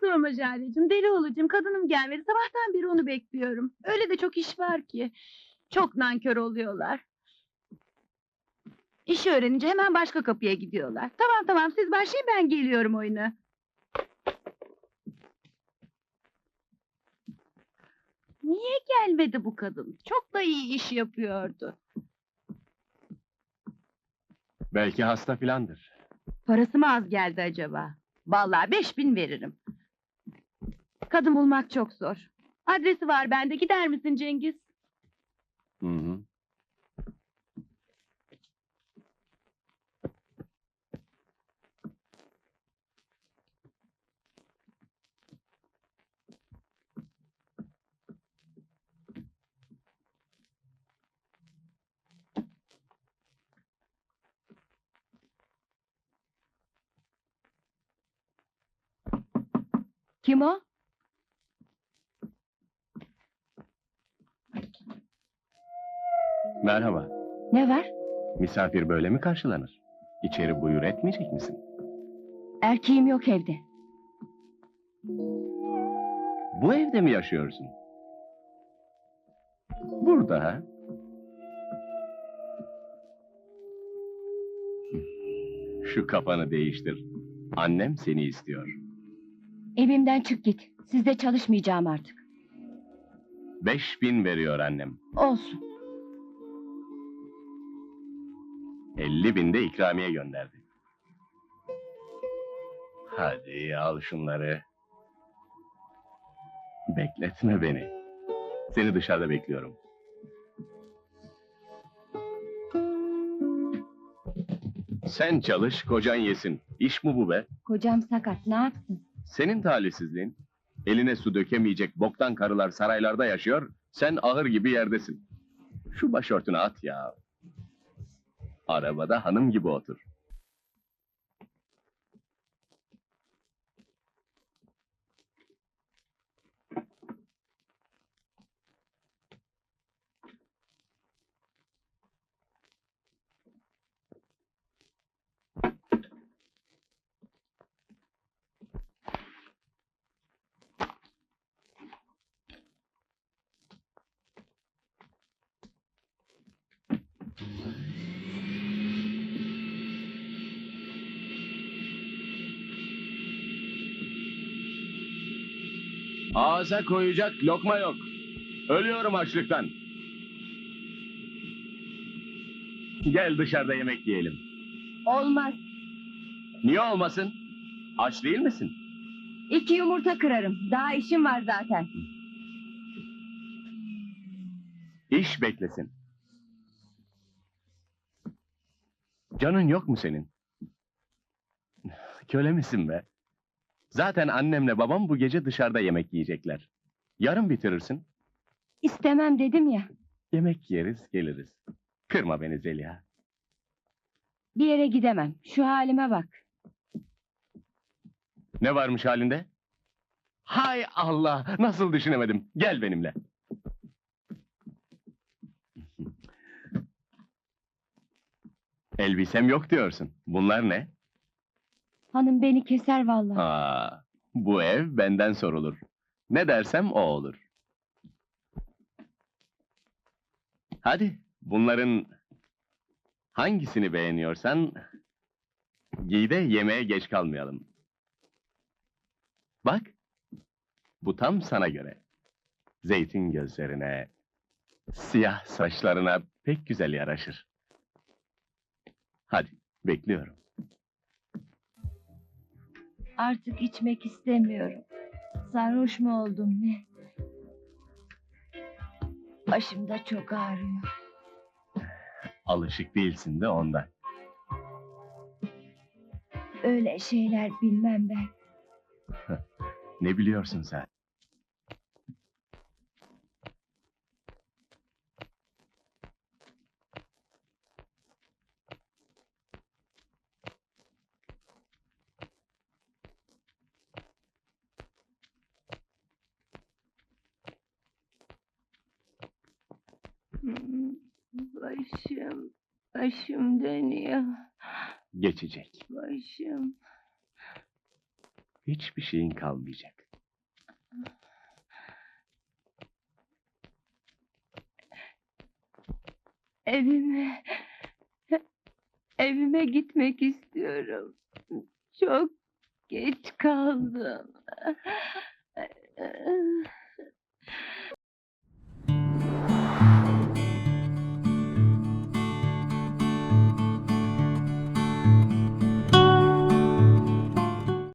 sorma Jale'cim. Deli olacağım. Kadınım gelmedi. Sabahtan beri onu bekliyorum. Öyle de çok iş var ki. Çok nankör oluyorlar. İşi öğrenince hemen başka kapıya gidiyorlar. Tamam tamam siz başlayın ben geliyorum oyuna. Niye gelmedi bu kadın? Çok da iyi iş yapıyordu. Belki hasta filandır. Parası mı az geldi acaba? Vallahi beş bin veririm. Kadın bulmak çok zor. Adresi var bende. Gider misin Cengiz? Hı hı. Kim o? Merhaba. Ne var? Misafir böyle mi karşılanır? İçeri buyur etmeyecek misin? Erkeğim yok evde. Bu evde mi yaşıyorsun? Burada ha? Şu kafanı değiştir. Annem seni istiyor. Evimden çık git. Sizde çalışmayacağım artık. Beş bin veriyor annem. Olsun. Elli bin de ikramiye gönderdi. Hadi al şunları. Bekletme beni. Seni dışarıda bekliyorum. Sen çalış, kocan yesin. İş mi bu be? Kocam sakat. Ne yapsın? Senin talihsizliğin. Eline su dökemeyecek boktan karılar saraylarda yaşıyor, sen ahır gibi yerdesin. Şu başörtünü at ya. Arabada hanım gibi otur. Ağza koyacak lokma yok. Ölüyorum açlıktan. Gel dışarıda yemek yiyelim. Olmaz. Niye olmasın? Aç değil misin? İki yumurta kırarım. Daha işim var zaten. İş beklesin. Canın yok mu senin? Köle misin be? Zaten annemle babam bu gece dışarıda yemek yiyecekler. Yarın bitirirsin. İstemem dedim ya. Yemek yeriz, geliriz. Kırma beni Zeliha. Bir yere gidemem. Şu halime bak. Ne varmış halinde? Hay Allah! Nasıl düşünemedim? Gel benimle. Elbisem yok diyorsun. Bunlar ne? Hanım beni keser vallahi. Aa, bu ev benden sorulur. Ne dersem o olur. Hadi, bunların hangisini beğeniyorsan giy de yemeğe geç kalmayalım. Bak, bu tam sana göre. Zeytin gözlerine, siyah saçlarına pek güzel yaraşır. Hadi, bekliyorum. Artık içmek istemiyorum. Sarhoş mu oldum ne? Başım da çok ağrıyor. Alışık değilsin de ondan. Öyle şeyler bilmem ben. Ne biliyorsun sen? Başım, başım dönüyor. Geçecek. Başım. hiçbir şeyin kalmayacak. Evime, evime gitmek istiyorum. Çok geç kaldım.